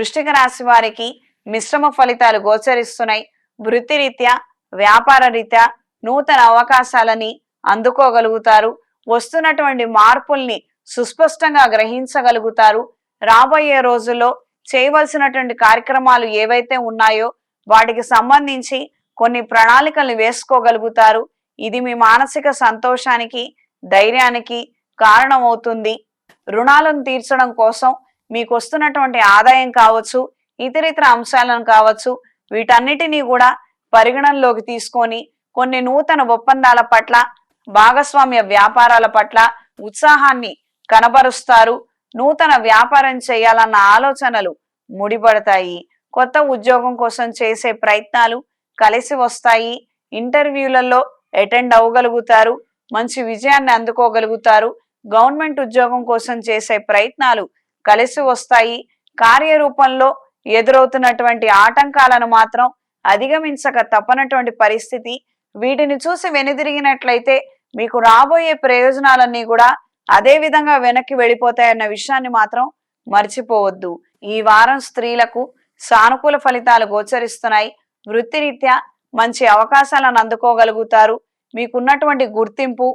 వృష్టిక రాశి వారికి మిశ్రమ ఫలితాలు గోచరిస్తున్నాయి. వృత్తిరీత్యా వ్యాపార రీత్యా నూతన అవకాశాలని అందుకోగలుగుతారు. వస్తున్నటువంటి మార్పుల్ని సుస్పష్టంగా గ్రహించగలుగుతారు. రాబోయే రోజుల్లో చేయవలసినటువంటి కార్యక్రమాలు ఏవైతే ఉన్నాయో వాటికి సంబంధించి కొన్ని ప్రణాళికలను వేసుకోగలుగుతారు. ఇది మీ మానసిక సంతోషానికి ధైర్యానికి కారణమవుతుంది. రుణాలను తీర్చడం కోసం మీకు వస్తున్నటువంటి ఆదాయం కావచ్చు ఇతరితర అంశాలను కావచ్చు వీటన్నిటినీ కూడా పరిగణనలోకి తీసుకొని కొన్ని నూతన ఒప్పందాల పట్ల భాగస్వామ్య వ్యాపారాల పట్ల ఉత్సాహాన్ని కనబరుస్తారు. నూతన వ్యాపారం చేయాలన్న ఆలోచనలు ముడిపడతాయి. కొత్త ఉద్యోగం కోసం చేసే ప్రయత్నాలు కలిసి వస్తాయి. ఇంటర్వ్యూలలో అటెండ్ అవ్వగలుగుతారు. మంచి విజయాన్ని అందుకోగలుగుతారు. గవర్నమెంట్ ఉద్యోగం కోసం చేసే ప్రయత్నాలు కలిసి వస్తాయి. కార్యరూపంలో ఎదురవుతున్నటువంటి ఆటంకాలను మాత్రం అధిగమించక తప్పనటువంటి పరిస్థితి. వీటిని చూసి వెనుదిరిగినట్లయితే మీకు రాబోయే ప్రయోజనాలన్నీ కూడా అదే విధంగా వెనక్కి వెళ్ళిపోతాయన్న విషయాన్ని మాత్రం మర్చిపోవద్దు. ఈ వారం స్త్రీలకు సానుకూల ఫలితాలు గోచరిస్తున్నాయి. వృత్తిరీత్యా మంచి అవకాశాలను అందుకోగలుగుతారు. మీకున్నటువంటి గుర్తింపు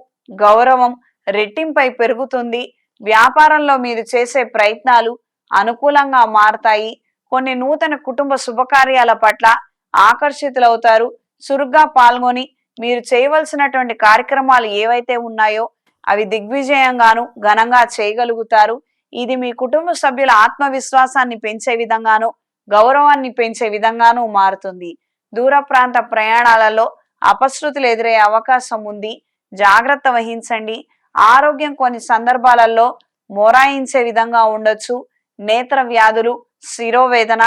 గౌరవం రెట్టింపై పెరుగుతుంది. వ్యాపారంలో మీరు చేసే ప్రయత్నాలు అనుకూలంగా మారతాయి. కొన్ని నూతన కుటుంబ శుభకార్యాల పట్ల ఆకర్షితులవుతారు. చురుగ్గా పాల్గొని మీరు చేయవలసినటువంటి కార్యక్రమాలు ఏవైతే ఉన్నాయో అవి దిగ్విజయంగాను ఘనంగా చేయగలుగుతారు. ఇది మీ కుటుంబ సభ్యుల ఆత్మవిశ్వాసాన్ని పెంచే విధంగాను గౌరవాన్ని పెంచే విధంగాను మారుతుంది. దూర ప్రాంత ప్రయాణాలలో అపశృతులు ఎదురయ్యే అవకాశం ఉంది. జాగ్రత్త వహించండి. ఆరోగ్యం కొన్ని సందర్భాలలో మొరాయించే విధంగా ఉండొచ్చు. నేత్ర వ్యాధులు శిరోవేదన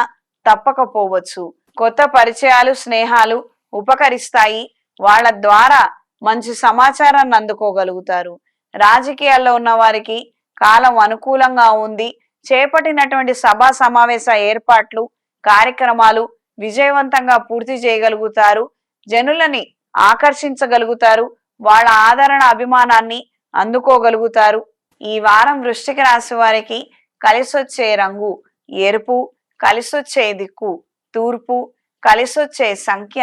తప్పకపోవచ్చు. కొత్త పరిచయాలు స్నేహాలు ఉపకరిస్తాయి. వాళ్ళ ద్వారా మంచి సమాచారాన్ని అందుకోగలుగుతారు. రాజకీయాల్లో ఉన్న వారికి కాలం అనుకూలంగా ఉంది. చేపట్టినటువంటి సభా సమావేశ ఏర్పాట్లు కార్యక్రమాలు విజయవంతంగా పూర్తి చేయగలుగుతారు. జనులని ఆకర్షించగలుగుతారు. వాళ్ళ ఆదరణ అభిమానాన్ని అందుకోగలుగుతారు. ఈ వారం వృష్టికి రాశి వారికి కలిసొచ్చే రంగు ఎరుపు కలిసొచ్చే దిక్కు తూర్పు కలిసొచ్చే సంఖ్య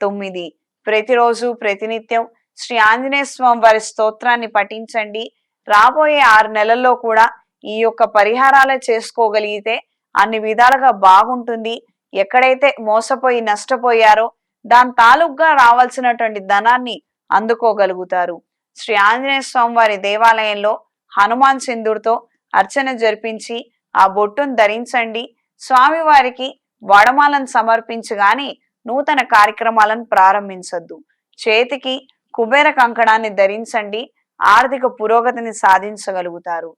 తొమ్మిది. ప్రతిరోజు ప్రతినిత్యం శ్రీ ఆంజనేయ స్వామి వారి స్తోత్రాన్ని పఠించండి. రాబోయే ఆరు నెలల్లో కూడా ఈ యొక్క పరిహారాలు చేసుకోగలిగితే అన్ని విధాలుగా బాగుంటుంది. ఎక్కడైతే మోసపోయి నష్టపోయారో దాని తాలూకుగా రావాల్సినటువంటి ధనాన్ని అందుకోగలుగుతారు. శ్రీ ఆంజనేయ స్వామివారి దేవాలయంలో హనుమాన్ సింధుడితో అర్చన జరిపించి ఆ బొట్టును ధరించండి. స్వామివారికి వడమాలను సమర్పించగానే నూతన కార్యక్రమాలను ప్రారంభించొద్దు. చేతికి కుబేర కంకణాన్ని ధరించండి. ఆర్థిక పురోగతిని సాధించగలుగుతారు.